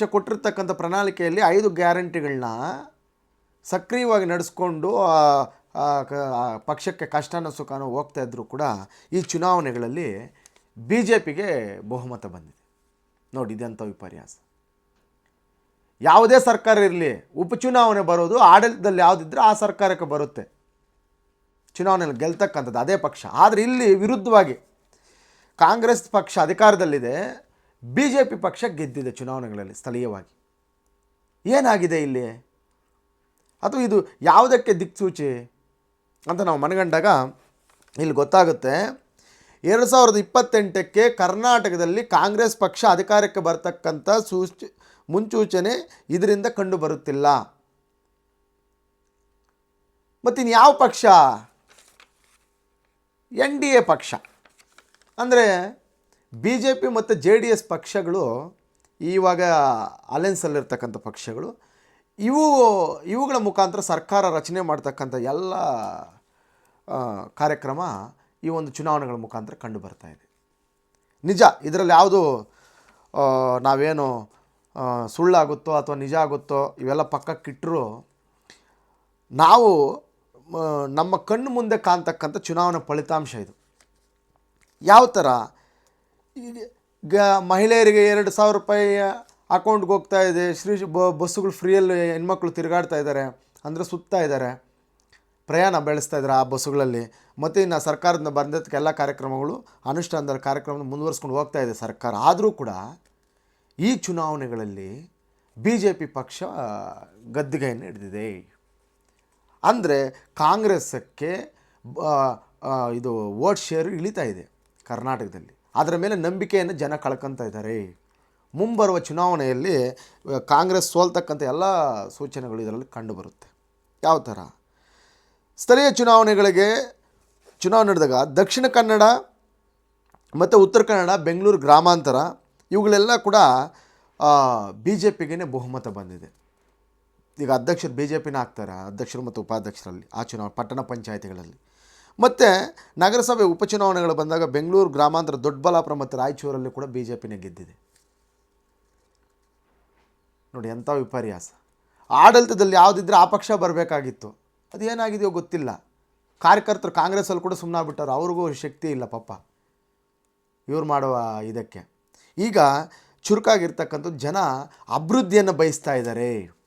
ಪಕ್ಷ ಕೊಟ್ಟಿರ್ತಕ್ಕಂಥ ಪ್ರಣಾಳಿಕೆಯಲ್ಲಿ ಐದು ಗ್ಯಾರಂಟಿಗಳನ್ನ ಸಕ್ರಿಯವಾಗಿ ನಡೆಸ್ಕೊಂಡು ಪಕ್ಷಕ್ಕೆ ಕಷ್ಟನೋ ಸುಖನೋ ಹೋಗ್ತಾ ಇದ್ದರೂ ಕೂಡ ಈ ಚುನಾವಣೆಗಳಲ್ಲಿ ಬಿ ಜೆ ಪಿಗೆ ಬಹುಮತ ಬಂದಿದೆ. ನೋಡಿ, ಇದೆಂಥ ವಿಪರ್ಯಾಸ. ಯಾವುದೇ ಸರ್ಕಾರ ಇರಲಿ, ಉಪಚುನಾವಣೆ ಬರೋದು ಆಡಳಿತದಲ್ಲಿ ಯಾವುದಿದ್ರೆ ಆ ಸರ್ಕಾರಕ್ಕೆ ಬರುತ್ತೆ. ಚುನಾವಣೆಯಲ್ಲಿ ಗೆಲ್ತಕ್ಕಂಥದ್ದು ಅದೇ ಪಕ್ಷ. ಆದರೆ ಇಲ್ಲಿ ವಿರುದ್ಧವಾಗಿ ಕಾಂಗ್ರೆಸ್ ಪಕ್ಷ ಅಧಿಕಾರದಲ್ಲಿದೆ. ಬಿ ಜೆ ಪಿ ಪಕ್ಷ ಗೆದ್ದಿದೆ ಚುನಾವಣೆಗಳಲ್ಲಿ ಸ್ಥಳೀಯವಾಗಿ. ಏನಾಗಿದೆ ಇಲ್ಲಿ? ಅಥವಾ ಇದು ಯಾವುದಕ್ಕೆ ದಿಕ್ಸೂಚಿ ಅಂತ ನಾವು ಮನಗಂಡಾಗ ಇಲ್ಲಿ ಗೊತ್ತಾಗುತ್ತೆ. ಎರಡು ಸಾವಿರದ ಇಪ್ಪತ್ತೆಂಟಕ್ಕೆ ಕರ್ನಾಟಕದಲ್ಲಿ ಕಾಂಗ್ರೆಸ್ ಪಕ್ಷ ಅಧಿಕಾರಕ್ಕೆ ಬರ್ತಕ್ಕಂಥ ಸೂಚ, ಮುನ್ಸೂಚನೆ ಇದರಿಂದ ಕಂಡು ಬರುತ್ತಿಲ್ಲ. ಮತ್ತಿನ್ನು ಯಾವ ಪಕ್ಷ? ಎನ್ ಡಿ ಎ ಪಕ್ಷ. ಅಂದರೆ ಬಿ ಜೆ ಪಿ ಮತ್ತು ಜೆ ಡಿ ಎಸ್ ಪಕ್ಷಗಳು ಇವಾಗ ಅಲೆನ್ಸಲ್ಲಿರ್ತಕ್ಕಂಥ ಪಕ್ಷಗಳು, ಇವು, ಇವುಗಳ ಮುಖಾಂತರ ಸರ್ಕಾರ ರಚನೆ ಮಾಡ್ತಕ್ಕಂಥ ಎಲ್ಲ ಕಾರ್ಯಕ್ರಮ ಈ ಒಂದು ಚುನಾವಣೆಗಳ ಮುಖಾಂತರ ಕಂಡು ಬರ್ತಾ ಇದೆ. ನಿಜ, ಇದರಲ್ಲಿ ಯಾವುದು ನಾವೇನು ಸುಳ್ಳಾಗುತ್ತೋ ಅಥವಾ ನಿಜ ಆಗುತ್ತೋ ಇವೆಲ್ಲ ಪಕ್ಕಕ್ಕಿಟ್ಟರೂ ನಾವು ನಮ್ಮ ಕಣ್ಣು ಮುಂದೆ ಕಾಣ್ತಕ್ಕಂಥ ಚುನಾವಣಾ ಫಲಿತಾಂಶ ಇದು. ಯಾವ ಥರ? ಗ ಮಹಿಳೆಯರಿಗೆ ಎರಡು ಸಾವಿರ ರೂಪಾಯಿ ಅಕೌಂಟ್ಗೆ ಹೋಗ್ತಾ ಇದೆ. ಶ್ರೀ ಬ- ಬಸ್ಸುಗಳು ಫ್ರೀಯಲ್ಲಿ ಹೆಣ್ಮಕ್ಳು ತಿರುಗಾಡ್ತಾ ಇದ್ದಾರೆ. ಅಂದರೆ ಸುತ್ತಾ ಇದ್ದಾರೆ. ಪ್ರಯಾಣ ಬೆಳೆಸ್ತಾ ಇದ್ದಾರೆ ಆ ಬಸ್ಸುಗಳಲ್ಲಿ. ಮತ್ತು ಇನ್ನು ಸರ್ಕಾರದಿಂದ ಬಂದದಕ್ಕೆ ಎಲ್ಲ ಕಾರ್ಯಕ್ರಮಗಳು ಅನುಷ್ಠಾನದ ಕಾರ್ಯಕ್ರಮ ಮುಂದುವರಿಸ್ಕೊಂಡು ಹೋಗ್ತಾ ಇದೆ ಸರ್ಕಾರ. ಆದರೂ ಕೂಡ ಈ ಚುನಾವಣೆಗಳಲ್ಲಿ ಬಿ ಜೆ ಪಿ ಪಕ್ಷ ಗದ್ದುಗೆಯನ್ನು ಹಿಡಿದಿದೆ. ಅಂದರೆ ಕಾಂಗ್ರೆಸ್ಸಕ್ಕೆ ಇದು ವೋಟ್ ಶೇರು ಇಳಿತಾ ಇದೆ ಕರ್ನಾಟಕದಲ್ಲಿ. ಅದರ ಮೇಲೆ ನಂಬಿಕೆಯನ್ನು ಜನ ಕಳ್ಕೊತಾ ಇದ್ದಾರೆ. ಮುಂಬರುವ ಚುನಾವಣೆಯಲ್ಲಿ ಕಾಂಗ್ರೆಸ್ ಸೋಲ್ತಕ್ಕಂಥ ಎಲ್ಲ ಸೂಚನೆಗಳು ಇದರಲ್ಲಿ ಕಂಡುಬರುತ್ತೆ ಯಾವ ಥರ? ಸ್ಥಳೀಯ ಚುನಾವಣೆಗಳಿಗೆ, ಚುನಾವಣೆ ನಡೆದಾಗ ದಕ್ಷಿಣ ಕನ್ನಡ ಮತ್ತು ಉತ್ತರ ಕನ್ನಡ, ಬೆಂಗಳೂರು ಗ್ರಾಮಾಂತರ, ಇವುಗಳೆಲ್ಲ ಕೂಡ ಬಿ ಜೆ ಪಿಗೇ ಬಹುಮತ ಬಂದಿದೆ. ಈಗ ಅಧ್ಯಕ್ಷರು ಬಿ ಜೆ ಪಿನ ಆಗ್ತಾರೆ, ಅಧ್ಯಕ್ಷರು ಮತ್ತು ಉಪಾಧ್ಯಕ್ಷರಲ್ಲಿ ಆ ಚುನಾವಣೆ ಪಟ್ಟಣ ಪಂಚಾಯತಿಗಳಲ್ಲಿ. ಮತ್ತು ನಗರಸಭೆ ಉಪಚುನಾವಣೆಗಳು ಬಂದಾಗ ಬೆಂಗಳೂರು ಗ್ರಾಮಾಂತರ ದೊಡ್ಡಬಳ್ಳಾಪುರ ಮತ್ತು ರಾಯಚೂರಲ್ಲಿ ಕೂಡ ಬಿ ಜೆ ಪಿನೇ ಗೆದ್ದಿದೆ. ನೋಡಿ ಎಂಥ ವಿಪರ್ಯಾಸ. ಆಡಳಿತದಲ್ಲಿ ಯಾವುದಿದ್ರೆ ಆ ಪಕ್ಷ ಬರಬೇಕಾಗಿತ್ತು. ಅದು ಏನಾಗಿದೆಯೋ ಗೊತ್ತಿಲ್ಲ. ಕಾರ್ಯಕರ್ತರು ಕಾಂಗ್ರೆಸ್ಸಲ್ಲಿ ಕೂಡ ಸುಮ್ಮನಾಗ್ಬಿಟ್ಟಾರೆ ಅವ್ರಿಗೂ ಶಕ್ತಿ ಇಲ್ಲ ಪಾಪ. ಇವ್ರು ಮಾಡುವ ಇದಕ್ಕೆ. ಈಗ ಚುರುಕಾಗಿರ್ತಕ್ಕಂಥದ್ದು ಜನ ಅಭಿವೃದ್ಧಿಯನ್ನು ಬಯಸ್ತಾ ಇದ್ದಾರೆ.